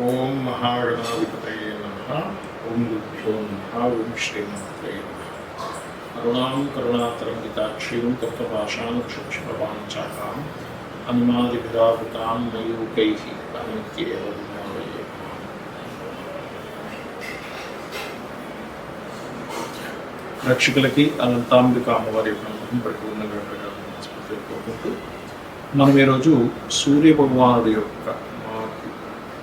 ఓం మహాగణాధిపతయే నమ ఓం గురుభ్యో నమ ఓం శ్రీమాత్రే నమ కరుణాం కరుణాతరంగితాక్షీం కృతపాషాం క్షుక్షపవాంచాకాం అనుమాదిభిరావృతాం మయూకై అనిత్యేవ విజ్ఞానయే రక్షకులకి అనంతాంబిక అమ్మవారి యొక్క అనుగ్రహం పరిపూర్ణంగా కలగాలని కోరుకుంటూ మనం ఈరోజు సూర్య భగవానుడి యొక్క మార్పు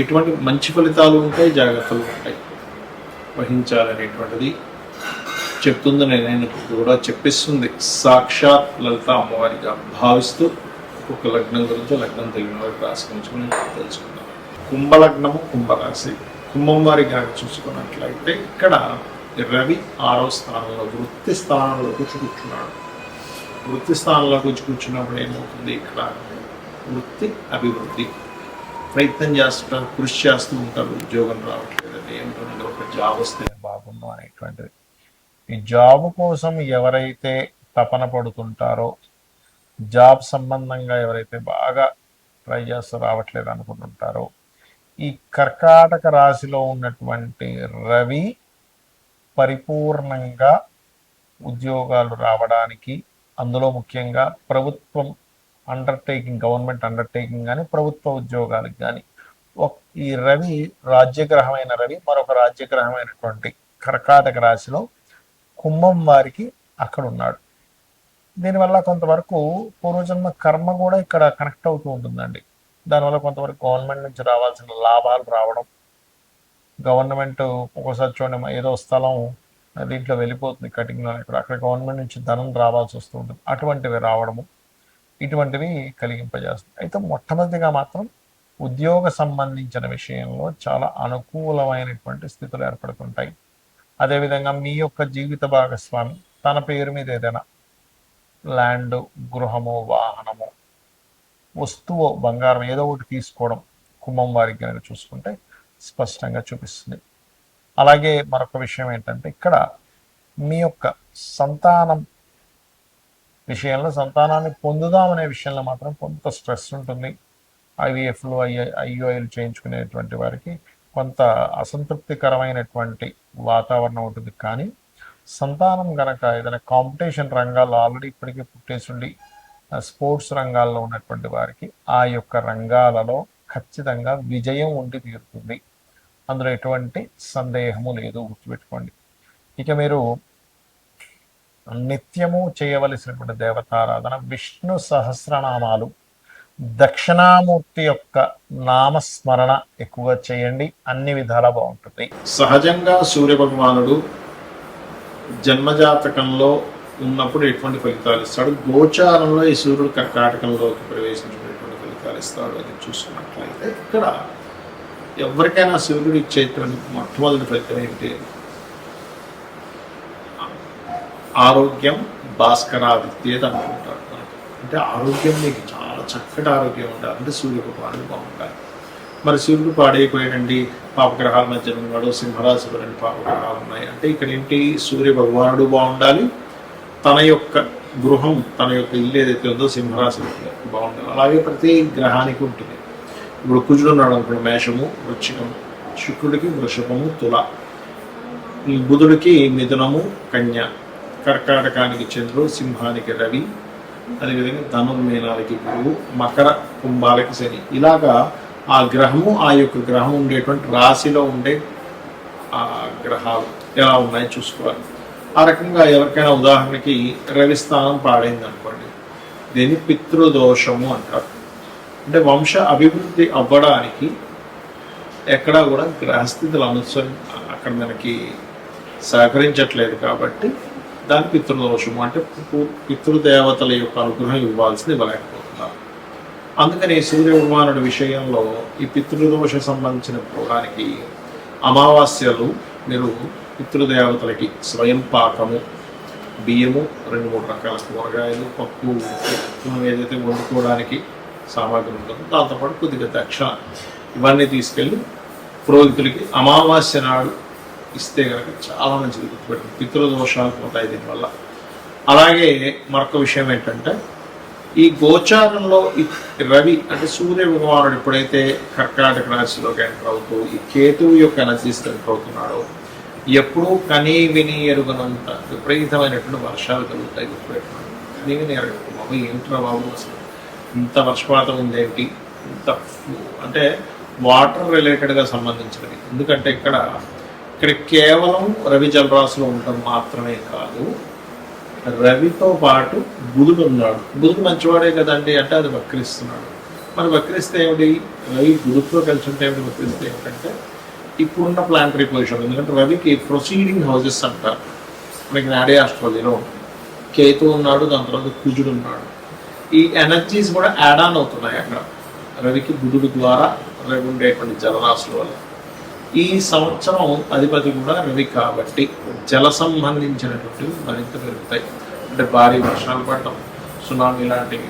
ఎటువంటి మంచి ఫలితాలు ఉంటాయి జాగ్రత్తలు ఉంటాయి. వహించాలనేటువంటిది చెప్తుందని నేను కూడా చెప్పిస్తుంది. సాక్షాత్ లలిత అమ్మవారిగా భావిస్తూ ఒక లగ్నం గురించి లగ్నం తెలియని వారికి రాశి తెలుసుకుందాం. కుంభలగ్నము కుంభరాశి. కుంభం వారి కనుక చూసుకున్నట్లయితే ఇక్కడ రవి ఆరో స్థానంలో వృత్తి స్థానంలో కూర్చు కూర్చున్నాడు వృత్తి స్థానంలో కూర్చు కూర్చున్నప్పుడు ఏమవుతుంది? ఇక్కడ వృత్తి అభివృద్ధి. ప్రయత్నం చేస్తుంటారు కృషి చేస్తూ ఉంటారు. ఉద్యోగం రావట్లేదు ఏమిటో ఒక జాబ్ వస్తే బాగుండు అనేటువంటిది. ఈ జాబ్ కోసం ఎవరైతే తపన పడుతుంటారో జాబ్ సంబంధంగా ఎవరైతే బాగా ట్రై చేస్తూ రావట్లేదు అనుకుంటుంటారో ఈ కర్కాటక రాశిలో ఉన్నటువంటి రవి పరిపూర్ణంగా ఉద్యోగాలు రావడానికి అందులో ముఖ్యంగా ప్రభుత్వం అండర్టేకింగ్ గవర్నమెంట్ అండర్టేకింగ్ కానీ ప్రభుత్వ ఉద్యోగాలకు కానీ ఈ రవి రాజ్యగ్రహమైన రవి మరొక రాజ్యగ్రహమైనటువంటి కర్కాటక రాశిలో కుంభం వారికి అక్కడ ఉన్నాడు దీనివల్ల కొంతవరకు పూర్వజన్మ కర్మ కూడా ఇక్కడ కనెక్ట్ అవుతూ ఉంటుందండి. దానివల్ల కొంతవరకు గవర్నమెంట్ నుంచి రావాల్సిన లాభాలు రావడం గవర్నమెంట్ ఒక్కోసారి చూడండి ఏదో స్థలం దీంట్లో వెళ్ళిపోతుంది కటింగ్లో ఇక్కడ. అక్కడ గవర్నమెంట్ నుంచి ధనం రావాల్సి వస్తూ ఉంటుంది. అటువంటివి రావడము ఇటువంటివి కలిగింపజేస్తుంది. అయితే మొట్టమొదటిగా మాత్రం ఉద్యోగ సంబంధించిన విషయంలో చాలా అనుకూలమైనటువంటి స్థితులు ఏర్పడుతుంటాయి. అదేవిధంగా మీ యొక్క జీవిత భాగస్వామి తన పేరు మీద ఏదైనా ల్యాండ్ గృహము వాహనము వస్తువు బంగారం ఏదో ఒకటి తీసుకోవడం కుంభం వారికి కనుక చూసుకుంటే స్పష్టంగా చూపిస్తుంది. అలాగే మరొక విషయం ఏంటంటే ఇక్కడ మీ యొక్క సంతానం విషయంలో సంతానాన్ని పొందుదామనే విషయంలో మాత్రం కొంత స్ట్రెస్ ఉంటుంది. ఐవీఎఫ్లు ఐ ఐయుఐలు చేయించుకునేటువంటి వారికి కొంత అసంతృప్తికరమైనటువంటి వాతావరణం ఉంటుంది. కానీ సంతానం గనక ఏదైనా కాంపిటీషన్ రంగాల్లో ఆల్రెడీ ఇప్పటికే పుట్టేసుండి స్పోర్ట్స్ రంగాల్లో ఉన్నటువంటి వారికి ఆ యొక్క రంగాలలో ఖచ్చితంగా విజయం ఉండి తీరుతుంది. అందులో ఎటువంటి సందేహము లేదు. గుర్తుపెట్టుకోండి. ఇక మీరు నిత్యము చేయవలసినటువంటి దేవతారాధన విష్ణు సహస్రనామాలు దక్షిణామూర్తి యొక్క నామస్మరణ ఎక్కువగా చేయండి. అన్ని విధాలా బాగుంటుంది. సహజంగా సూర్య భగవానుడు జన్మజాతకంలో ఉన్నప్పుడు ఎటువంటి ఫలితాలు ఇస్తాడు? గోచారంలో ఈ సూర్యుడు కర్కాటకంలోకి ప్రవేశించినటువంటి ఫలితాలు ఇస్తాడు అని చూసుకున్నట్లయితే ఇక్కడ ఎవరికైనా సూర్యుడు ఇచ్చేటువంటి మొట్టమొదటి ఫలితం ఏంటి? ఆరోగ్యం భాస్కరాదిత్యేది అనుకుంటారు. అంటే ఆరోగ్యం మీకు చాలా చక్కటి ఆరోగ్యం ఉండాలంటే సూర్య పాడు బాగుంటాయి మరి సూర్యుడు పాడైపోయాడండి. పాపగ్రహాల మధ్య ఉన్నాడు. సింహరాశిలో రెండు పాపగ్రహాలు ఉన్నాయి. అంటే ఇక్కడ ఏంటి? సూర్య భగవానుడు బాగుండాలి. తన యొక్క గృహం తన యొక్క ఇల్లు ఏదైతే ఉందో సింహరాశి బాగుండాలి. అలాగే ప్రతి గ్రహానికి ఉంటుంది. ఇప్పుడు కుజుడు ఉన్నాడు అనుకున్న మేషము వృచ్చికము శుక్రుడికి వృషభము తుల. ఈ బుధుడికి మిథునము కన్య. కర్కాటకానికి చంద్రుడు సింహానికి రవి అదేవిధంగా ధనుర్మీనాలకి గురువు మకర కుంభాలకి శని. ఇలాగా ఆ గ్రహము ఆ యొక్క గ్రహం ఉండేటువంటి రాశిలో ఉండే ఆ గ్రహాలు ఎలా ఉన్నాయో చూసుకోవాలి. ఆ రకంగా ఎవరికైనా ఉదాహరణకి రవి స్థానం పాడైంది అనుకోండి దీన్ని పితృదోషము అంటారు. అంటే వంశ అభివృద్ధి అవ్వడానికి ఎక్కడా కూడా గ్రహస్థితులు అనుసరి అక్కడ మనకి సహకరించట్లేదు కాబట్టి దాని పితృదోషము అంటే పితృదేవతల యొక్క అనుగ్రహం ఇవ్వాల్సింది ఇవ్వలేకపోతున్నారు. అందుకని సూర్య భగవానుడి విషయంలో ఈ పితృదోష సంబంధించిన భోగానికి అమావాస్యలు మీరు పితృదేవతలకి స్వయం పాకము బియ్యము రెండు మూడు రకాల కూరగాయలు పప్పు మనం ఏదైతే వండుకోవడానికి సామాగ్రి ఉంటుందో దాంతోపాటు కొద్దిగా దక్షిణ ఇవన్నీ తీసుకెళ్ళి పురోహితులకి అమావాస్య నాడు ఇస్తే కనుక చాలా మంచిది. గుర్తుపెట్టింది పితృదోషాలు పోతాయి దీనివల్ల. అలాగే మరొక విషయం ఏంటంటే ఈ గోచారంలో రవి అంటే సూర్య భగవానుడు ఎప్పుడైతే కర్కాటక రాశిలోకి ఎంటర్ అవుతూ ఈ కేతువు యొక్క ఎనర్జీస్ ఎంటర్ అవుతున్నాడో ఎప్పుడూ కనీ విని ఎరుగనంత విపరీతమైనటువంటి వర్షాలు కలుగుతాయి గుర్తుపెట్టుకోండి కనీ విని ఎరగదు బాబు ఏమిట్రా బాబు అసలు? ఇంత వర్షపాతం ఉందేంటి? ఇంత అంటే వాటర్ రిలేటెడ్గా సంబంధించినవి ఎందుకంటే ఇక్కడ ఇక్కడ కేవలం రవి జలరాశిలో ఉండటం మాత్రమే కాదు రవితో పాటు బుధుడు ఉన్నాడు. బుధుడు మంచివాడే కదండి అంటే అది వక్రిస్తున్నాడు. మరి వక్రిస్తే ఏమిటి? రవి బుధుడితో కలిసి ఉంటే ఏమిటి? వక్రిస్తే ఏమిటంటే ఇప్పుడున్న ప్లాంటరీ పొజిషన్ ఎందుకంటే రవికి ప్రొసీడింగ్ హౌసెస్ అంటారు. మనకి నాడే ఆస్ట్రాలజీలో కేతు ఉన్నాడు దాని తర్వాత కుజుడు ఉన్నాడు. ఈ ఎనర్జీస్ కూడా యాడ్ ఆన్ అవుతున్నాయి అక్కడ. రవికి బుధుడు ద్వారా రవి ఉండేటువంటి జలరాశుల వల్ల. ఈ సంవత్సరం అధిపతి కూడా రవి కాబట్టి జల సంబంధించినటువంటివి మరింత పెరుగుతాయి. అంటే భారీ వర్షాలు పడటం సునామీ లాంటివి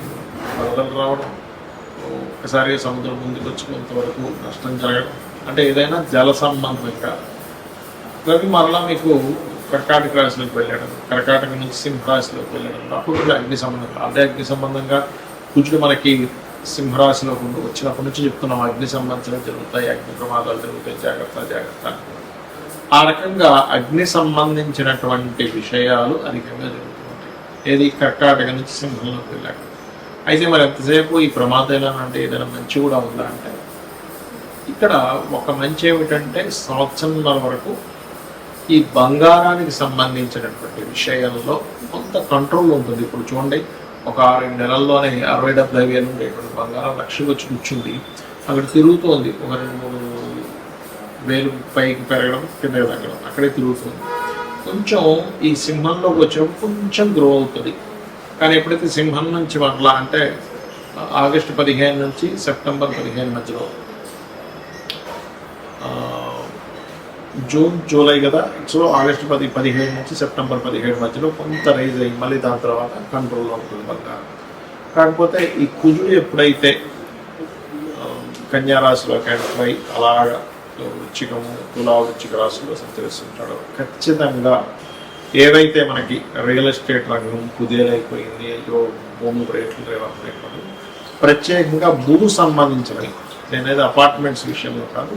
వరదలు రావడం ఒకసారి సముద్రం ముందుకు వచ్చి కొంతవరకు నష్టం జరగడం అంటే ఏదైనా జల సంబంధంగా. రవి మరలా మీకు కర్కాటక రాశిలోకి వెళ్ళడం కర్కాటక నుంచి సింహరాశిలోకి వెళ్ళడం అప్పుడు అగ్ని సంబంధంగా అదే అగ్ని సంబంధంగా కుజుడు మనకి సింహరాశిలో ఉండి వచ్చినప్పటి నుంచి చెప్తున్నాం అగ్ని సంబంధించినవి జరుగుతాయి అగ్ని ప్రమాదాలు జరుగుతాయి జాగ్రత్త జాగ్రత్త ఆ రకంగా అగ్ని సంబంధించినటువంటి విషయాలు అధికంగా జరుగుతుంటాయి ఏది కర్కాటక నుంచి సింహంలోకి వెళ్ళాక. అయితే మరి ఎంతసేపు ఈ ప్రమాదాలు అంటే ఏదైనా మంచి కూడా ఉందా అంటే? ఇక్కడ ఒక మంచి ఏమిటంటే సంవత్సరంన్నర వరకు ఈ బంగారానికి సంబంధించినటువంటి విషయంలో కొంత కంట్రోల్ ఉంటుంది. ఇప్పుడు చూడండి ఒక ఆరు నెలల్లోనే అరవై డెబ్బై వేలు ఉండేటువంటి బంగారం లక్ష్యం వచ్చి కూర్చుంది. అక్కడ తిరుగుతోంది. ఒక రెండు మూడు వేలు పైకి పెరగడం కింద తగ్గడం అక్కడే తిరుగుతుంది. కొంచెం ఈ సింహంలోకి వచ్చేప్పుడు కొంచెం గ్రో అవుతుంది. కానీ ఎప్పుడైతే సింహం నుంచి మరలా అంటే ఆగస్టు పదిహేను నుంచి సెప్టెంబర్ పదిహేను మధ్యలో జూన్ జూలై కదా. సో ఆగస్టు పది పదిహేడు నుంచి సెప్టెంబర్ పదిహేడు మధ్యలో కొంత రైజ్ అయ్యి మళ్ళీ దాని తర్వాత కంట్రోల్లో ఉంటుంది బంగారం కాకపోతే ఈ కుజుడు ఎప్పుడైతే ఆ, కన్యా రాశిలో ఎంటర్ అయి అలాగా వృచ్చికము తులా వృచ్చిక రాశిలో సంచరిస్తుంటాడో ఖచ్చితంగా ఏదైతే మనకి రియల్ ఎస్టేట్ రంగం కుదేలైపోయింది అయ్యో భూమి రేట్లు రేట్లు ప్రత్యేకంగా భూ సంబంధించినవి నేనేది అపార్ట్మెంట్స్ విషయంలో కాదు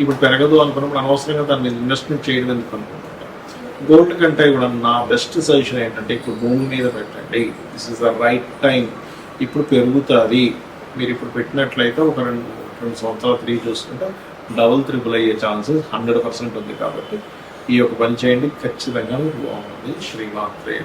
ఇప్పుడు పెరగదు అనుకున్నప్పుడు అనవసరంగా దాన్ని ఇన్వెస్ట్మెంట్ చేయడం ఎందుకు అనుకుంటుంటారు గోల్డ్ కంటే కూడా నా బెస్ట్ సజెషన్ ఏంటంటే ఇప్పుడు భూమి మీద పెట్టండి. This is the right time ఇప్పుడు పెరుగుతుంది. మీరు ఇప్పుడు పెట్టినట్లయితే ఒక రెండు రెండు సంవత్సరాలు తిరిగి చూసుకుంటే డబుల్ త్రిపుల్ అయ్యే ఛాన్సెస్ హండ్రెడ్ పర్సెంట్ ఉంది కాబట్టి ఈ యొక్క పని చేయండి. ఖచ్చితంగా బాగుంది బాగుంటుంది